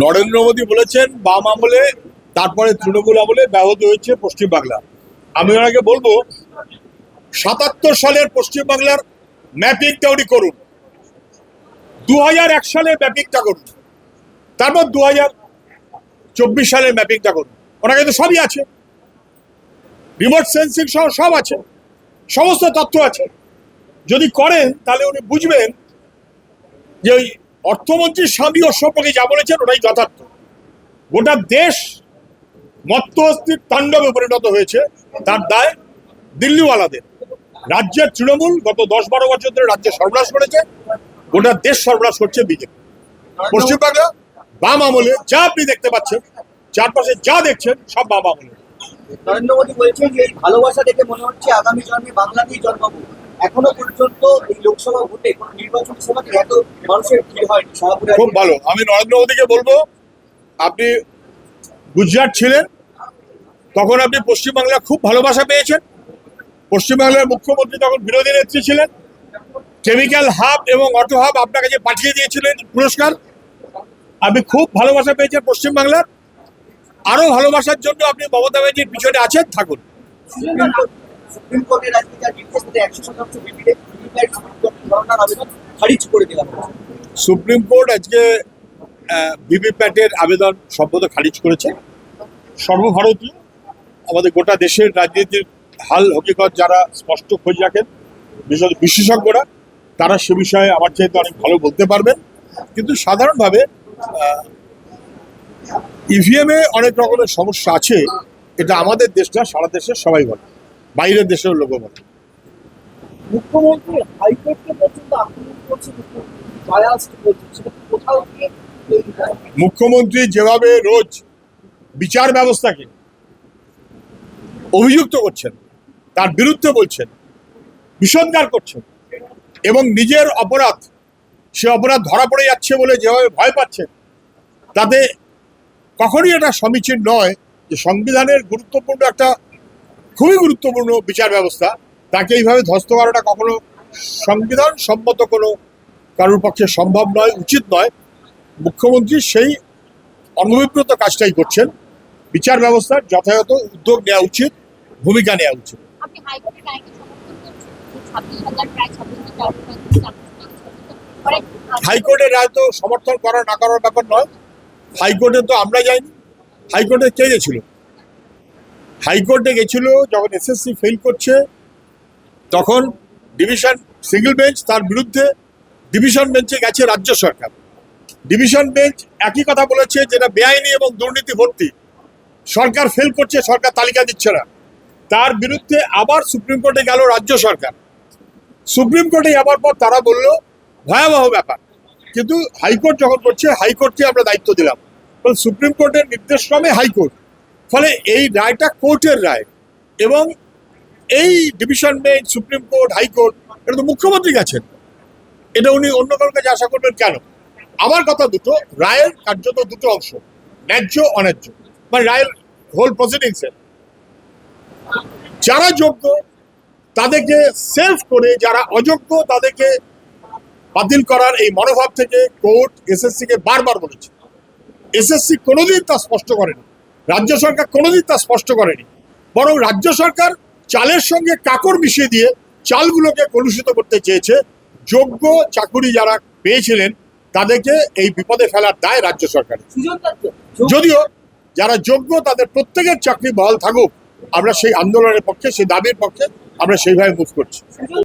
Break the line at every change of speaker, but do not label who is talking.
নরেন্দ্র মোদী বলেছেন, বাম আমলে, তারপরে তৃণমূল আমলে ব্যাহত হয়েছে পশ্চিমবাংলা আমি ওনাকে বলব, সাতাত্তর সালের পশ্চিমবাংলার ম্যাপিংটা উনি করুন। দু এক সালের ম্যাপিংটা করুন। তারপর দু হাজার চব্বিশ সালের ম্যাপিংটা করুন। ওনার কাছে সবই আছে। রিমোট সেন্সিং সহ সব আছে। সমস্ত তথ্য আছে। যদি করেন, তাহলে উনি বুঝবেন যে ওই অর্থমন্ত্রীর স্বামী ওর সম্পর্কে যা বলেছেন ওটাই যথার্থ। গোটা দেশ মত্ত অস্থির তাণ্ডবে পরিণত হয়েছে, তার দায় দিল্লিওয়ালাদের। রাজ্যের তৃণমূল গত দশ বারো বছর ধরে রাজ্যে সর্বনাশ করেছে, গোটা দেশ সর্বনাশ করছে বিজেপি। পশ্চিমবাংলা বাম আমলে যা আপনি দেখতে পাচ্ছেন, চারপাশে যা দেখছেন, সব বাম আমলে।
নরেন্দ্র মোদী বলছেন যে ভালোবাসা দেখে মনে হচ্ছে আগামী জন্মে বাংলাতেই জন্মাবো। এখনও পর্যন্ত এই লোকসভা ভোটে কোন নির্বাচনী সভাতে এত মানুষের ভিড় হয়নি
খুব ভালো। আমি নরেন্দ্র মোদীকে বলব আপনি গুজরাট ছিলেন তখন আপনি পশ্চিমবাংলা খুব ভালোবাসা পেয়েছেন। পশ্চিমবাংলার মুখ্যমন্ত্রী তখন বিরোধী নেত্রী ছিলেন। কেমিক্যাল হাব এবং অটো হাব আপনার কাছে পাঠিয়ে দিয়েছিলেন পুরস্কার আপনি খুব ভালোবাসা পেয়েছেন পশ্চিমবাংলার। আরও ভালোবাসার জন্য আপনি মমতা ব্যানার্জির পিছনে আছেন থাকুন।
সুপ্রিম কোর্ট কোর্টের আজকে যা নির্দেশ তাতে একশো শতাংশ বিপিএ ধরনার আবেদন খারিজ করে হয়েছে।
সুপ্রিম কোর্ট আজকে ভিভিপ্যাটের আবেদন সম্পদ খারিজ করেছে। সর্বভারতীয়, আমাদের গোটা দেশের রাজনীতির হাল হকিকত যারা স্পষ্ট খোঁজ রাখেন, বিশেষ বিশেষজ্ঞরা, তারা সে বিষয়ে আমার চাইতে অনেক ভালো বলতে পারবেন। কিন্তু সাধারণভাবে ইভিএমে অনেক রকমের সমস্যা আছে, এটা আমাদের দেশটা সারা দেশের সবাই বলে। বাইরের দেশের লোকও বলে
মুখ্যমন্ত্রী হাইকোর্টকে পর্যন্ত আক্রমণ করছে
যেভাবে রোজ বিচার ব্যবস্থাকে অভিযুক্ত করছেন তার বিরুদ্ধে বলছেন বিষোদ্গার করছেন এবং নিজের অপরাধ সে অপরাধ ধরা পড়ে যাচ্ছে বলে যেভাবে ভয় পাচ্ছেন তাতে কখনই এটা সমীচীন নয় যে সংবিধানের গুরুত্বপূর্ণ একটা খুবই গুরুত্বপূর্ণ বিচার ব্যবস্থা। তাকে এইভাবে ধ্বস্ত করাটা কখনো সংবিধান সম্মত কোনো কারোর পক্ষে সম্ভব নয় উচিত নয়। মুখ্যমন্ত্রী সেই অনভিপ্রত কাজটাই করছেন। বিচার ব্যবস্থার যথাযথ উদ্যোগ নেওয়া উচিত ভূমিকা নেওয়া উচিত।
হাইকোর্টের হাজার
হাইকোর্টের রায় তো সমর্থন করা না করার ব্যাপার নয়। হাইকোর্টে তো আমরা যাইনি। হাইকোর্টে কে গেছিল? হাইকোর্টে গেছিল, যখন এসএসসি ফেল করছে, তখন ডিভিশন সিঙ্গেল বেঞ্চ তার বিরুদ্ধে ডিভিশন বেঞ্চে গেছে রাজ্য সরকার। ডিভিশন বেঞ্চ একই কথা বলেছে, যেটা বেআইনি এবং দুর্নীতি ভর্তি। সরকার ফেল করছে, সরকার তালিকা দিচ্ছে না। তার বিরুদ্ধে আবার সুপ্রিম কোর্টে গেল রাজ্য সরকার। সুপ্রিম কোর্টে যাবার পর তারা বলল, ভয়াবহ ব্যাপার। কিন্তু হাইকোর্ট যখন করছে, হাইকোর্টকে আমরা দায়িত্ব দিলাম। সুপ্রিম কোর্টের নির্দেশক্রমে হাইকোর্ট। ফলে এই রায়টা কোর্টের রায়। এবং এই division bench, supreme court high court এটা তো মুখ্যমন্ত্রী গেছেন। এটা উনি অন্য কারোর কাছে আশা করবেন কেন? আমার কথা দুটো, রায়ের কার্যত দুটো অংশ, ন্যায্য, অন্যায্য। মানে রায়ের হোল প্রসিডিংসের যারা যোগ্য, তাদেরকে সেলফ করে, যারা অযোগ্য, তাদেরকে বাতিল করার এই মনোভাব থেকে কোর্ট এসএসসি কে বারবার বলেছে। এসএসসি কোনোদিন তা স্পষ্ট করেনি। রাজ্য সরকার কোনোদিন তা স্পষ্ট করেনি। বরং রাজ্য সরকার চালের সঙ্গে কাকর মিশিয়ে দিয়ে চালগুলোকে কলুষিত করতে চেয়েছে। যোগ্য চাকুরি যারা পেয়েছিলেন তাদেরকে এই বিপদে ফেলার দায় রাজ্য সরকারের। যদিও যারা যোগ্য তাদের প্রত্যেকের চাকরি বহাল থাকুক আমরা সেই আন্দোলনের পক্ষে সেই দাবির পক্ষে আমরা সেইভাবে মুভ করছি।